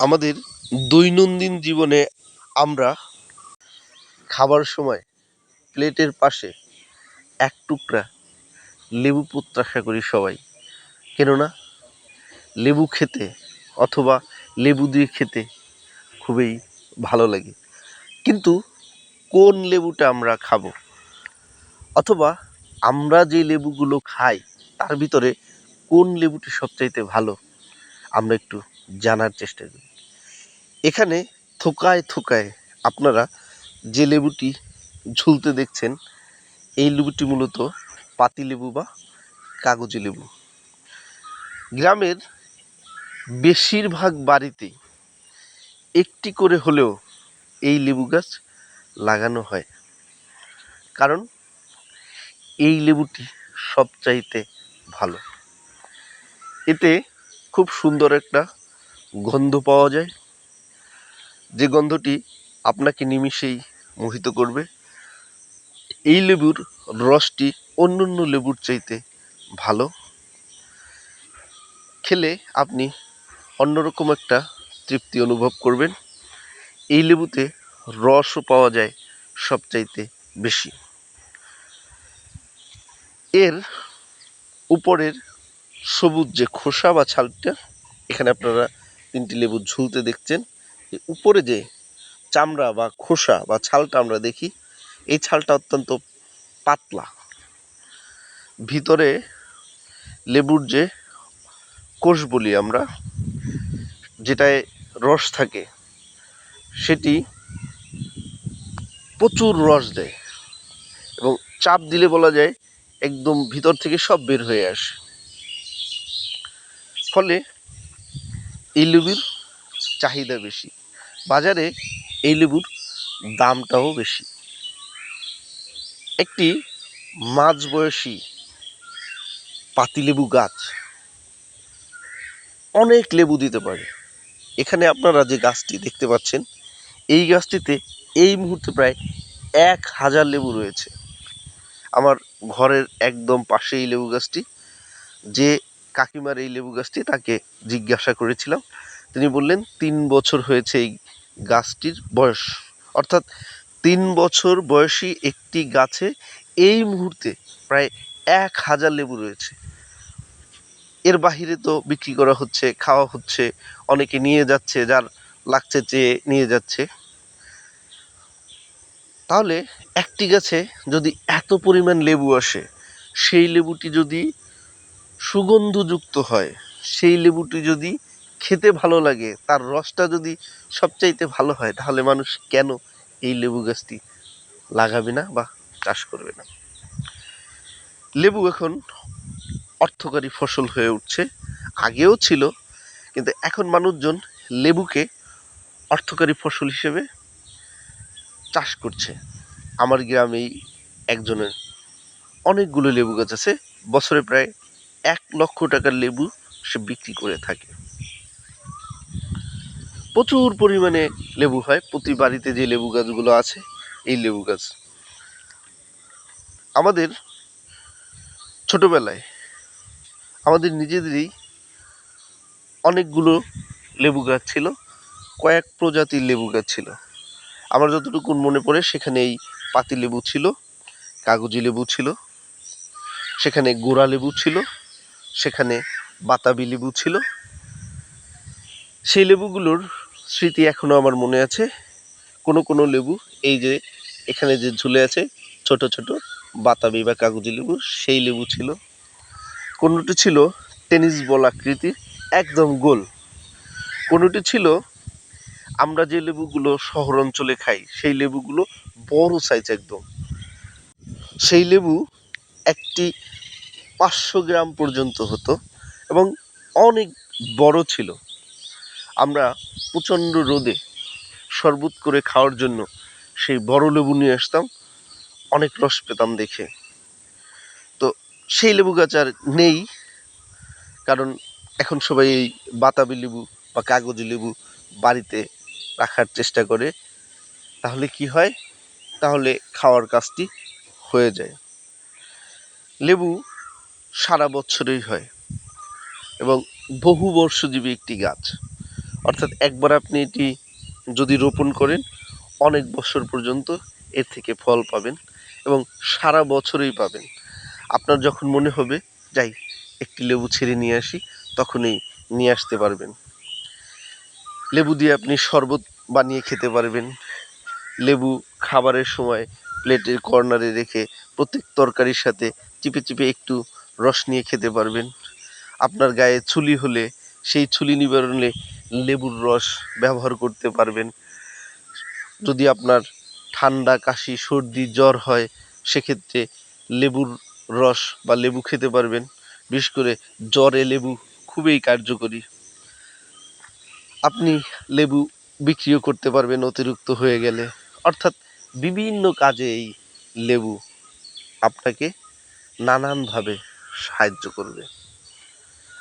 আমাদের দৈনন্দিন জীবনে আমরা খাবার সময় প্লেটের পাশে এক টুকরা লেবু প্রত্যাশা করি সবাই। কেননা লেবু খেতে অথবা লেবু দিয়ে খেতে খুবই ভালো লাগে। কিন্তু কোন লেবুটা আমরা খাব? অথবা আমরা যে লেবুগুলো খাই, তার ভিতরে কোন লেবুটি সবচাইতে ভালো? আমরা একটু জানার চেষ্টা করি। এখানে থোকায় থোকায় আপনারা যে লেবুটি ঝুলতে দেখছেন, এই লেবুটি মূলত পাতি লেবু বা কাগজি লেবু। গ্রামের বেশিরভাগ বাড়িতেই একটি করে হলেও এই লেবু গাছ লাগানো হয়। কারণ এই লেবুটি সবচাইতে ভালো। এতে খুব সুন্দর একটা গন্ধ পাওয়া যায়। যে গন্ধটি আপনাকে নিমিষেই মোহিত করবে। এই লেবুর রসটি অন্য অন্য লেবুর চাইতে ভালো। খেলে আপনি অন্যরকম একটা তৃপ্তি অনুভব করবেন। এই লেবুতে রসও পাওয়া যায় সবচাইতে বেশি। এর উপরের সবুজ যে খোসা বা ছালটা, এখানে আপনারা তিনটি লেবু ঝুলতে দেখছেন। উপরে যে চামড়া বা খোসা বা ছালটা আমরা দেখি, এই ছালটা অত্যন্ত পাতলা। ভিতরে লেবুর যে কোষ বলি আমরা, যেটায় রস থাকে, সেটি প্রচুর রস দেয় এবং চাপ দিলে বলা যায় একদম ভিতর থেকে সব বের হয়ে আসে। ফলে এই লেবুর চাহিদা বেশি। বাজারে এই লেবুর দামটাও বেশি। একটি মাঝবয়সী পাতিলেবু গাছ। অনেক লেবু দিতে পারে। এখানে আপনারা যে গাছটি দেখতে পাচ্ছেন, এই গাছটিতে এই মুহূর্তে প্রায় এক হাজার লেবু রয়েছে। আমার ঘরের একদম পাশে এই লেবু গাছটি, যে কাকিমার এই লেবু গাছটি তাকে জিজ্ঞাসা করেছিলাম। তিনি বললেন, তিন বছর হয়েছে এই গাছটির বয়স। অর্থাৎ তিন বছর বয়সী একটি গাছে এই মুহূর্তে প্রায় এক হাজার লেবু রয়েছে। এর বাহিরে তো বিক্রি করা হচ্ছে, খাওয়া হচ্ছে, অনেকে নিয়ে যাচ্ছে, যার লাগছে চেয়ে নিয়ে যাচ্ছে। তাহলে একটি গাছে যদি এত পরিমাণ লেবু আসে, সেই লেবুটি যদি সুগন্ধযুক্ত হয়। সেই লেবুটি যদি খেতে ভালো লাগে, তার রসটা যদি সবচাইতে ভালো হয়, তাহলে মানুষ কেন এই লেবু গাছটি লাগাবে না বা চাষ করবে না? লেবু এখন অর্থকারী ফসল হয়ে উঠছে। আগেও ছিল, কিন্তু এখন মানুষজন লেবুকে অর্থকারী ফসল হিসেবে চাষ করছে। আমার গ্রামেই একজনের অনেকগুলো লেবু গাছ আছে। বছরে প্রায় এক লক্ষ টাকার লেবু সে বিক্রি করে থাকে। প্রচুর পরিমাণে লেবু হয়। প্রতি বাড়িতে যে লেবু গাছগুলো আছে, এই লেবু গাছ। আমাদের ছোটবেলায় আমাদের নিজেদেরই অনেকগুলো লেবু গাছ ছিল, কয়েক প্রজাতির লেবু গাছ ছিল। আমার যতটুকু মনে পড়ে, সেখানে এই পাতি লেবু ছিল, কাগজি লেবু ছিল, সেখানে গোড়া লেবু ছিল সেখানে বাতাবি লেবু ছিল। সেই লেবুগুলোর স্মৃতি এখনও আমার মনে আছে। কোনো কোনো লেবু, এই যে এখানে যে ঝুলে আছে ছোট ছোট বাতাবি বা কাগজি লেবু, সেই লেবু ছিল। কোনোটি ছিল টেনিস বল আকৃতির একদম গোল। কোনোটি ছিল আমরা যে লেবুগুলো শহর অঞ্চলে খাই, সেই লেবুগুলো বড় সাইজ একদম। সেই লেবু একটি পাঁচশো গ্রাম পর্যন্ত হতো এবং অনেক বড় ছিল। আমরা প্রচণ্ড রোদে শরবত করে খাওয়ার জন্য সেই বড় লেবু নিয়ে আসতাম, অনেক রস পেতাম দেখে। তো সেই লেবু গাছ আর নেই, কারণ এখন সবাই এই বাতাবি লেবু বা কাগজি লেবু বাড়িতে রাখার চেষ্টা করে। তাহলে কি হয়? তাহলে খাওয়ার কাজটি হয়ে যায়। লেবু সারা বছরই হয়। এবং বহু বর্ষজীবী একটি গাছ। অর্থাৎ একবার আপনি এটি যদি রোপণ করেন, অনেক বছর পর্যন্ত এর থেকে ফল পাবেন এবং সারা বছরই পাবেন। আপনার যখন মনে হবে, যাই, একটি লেবু ছেড়ে নিয়ে আসি, তখনই নিয়ে আসতে পারবেন। লেবু দিয়ে আপনি শরবত বানিয়ে খেতে পারবেন। লেবু খাবারের সময় প্লেটের কর্নারে রেখে প্রত্যেক তরকারির সাথে চিপে চিপে একটু রস নিয়ে খেতে পারবেন। আপনার গায়ে চুলি হলে সেই চুলি নিবারণে লেবুর রস ব্যবহার করতে পারবেন। যদি আপনার ঠান্ডা, কাশি, সর্দি, জ্বর হয়, সেক্ষেত্রে লেবুর রস বা লেবু খেতে পারবেন। বিশেষ করে জ্বরে লেবু খুবই কার্যকরী। আপনি লেবু বিক্রিও করতে পারবেন অতিরিক্ত হয়ে গেলে। অর্থাৎ বিভিন্ন কাজে এই লেবু আপনাকে নানানভাবে সাহায্য করবে।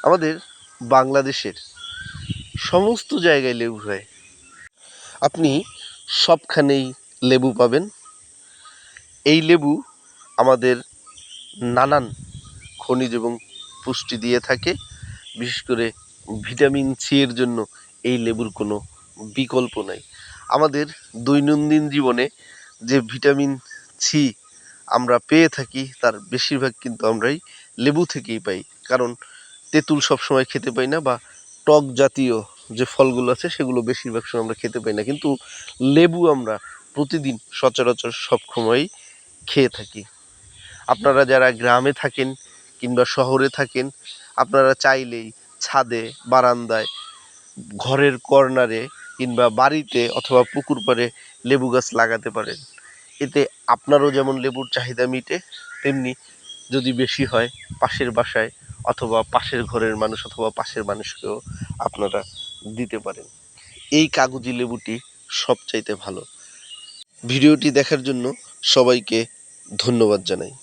আমাদের বাংলাদেশের সমস্ত জায়গায় লেবু হয়। আপনি সবখানেই লেবু পাবেন। এই লেবু আমাদের নানান খনিজ এবং পুষ্টি দিয়ে থাকে। বিশেষ করে ভিটামিন সি এর জন্য এই লেবুর কোনো বিকল্প নাই। আমাদের দৈনন্দিন জীবনে যে ভিটামিন সি আমরা পেয়ে থাকি, তার বেশিরভাগ কিন্তু আমরাই লেবু থেকেই পাই। কারণ তেঁতুল সবসময় খেতে পাই না বা টক জাতীয় যে ফলগুলো আছে সেগুলো বেশিরভাগ সময় আমরা খেতে পাই না। কিন্তু লেবু আমরা প্রতিদিন সচরাচর সব সময়ই খেয়ে থাকি। আপনারা যারা গ্রামে থাকেন কিংবা শহরে থাকেন, আপনারা চাইলেই ছাদে, বারান্দায়, ঘরের কর্নারে কিংবা বাড়িতে অথবা পুকুর পাড়ে লেবু গাছ লাগাতে পারেন। এতে আপনারও যেমন লেবুর চাহিদা মিটে, তেমনি যদি বেশি হয় পাশের বাসায় অথবা পাশের ঘরের মানুষ অথবা পাশের মানুষকেও আপনারা দিতে পারেন। এই কাগজি লেবুটি সবচাইতে ভালো। ভিডিওটি দেখার জন্য সবাইকে ধন্যবাদ জানাই।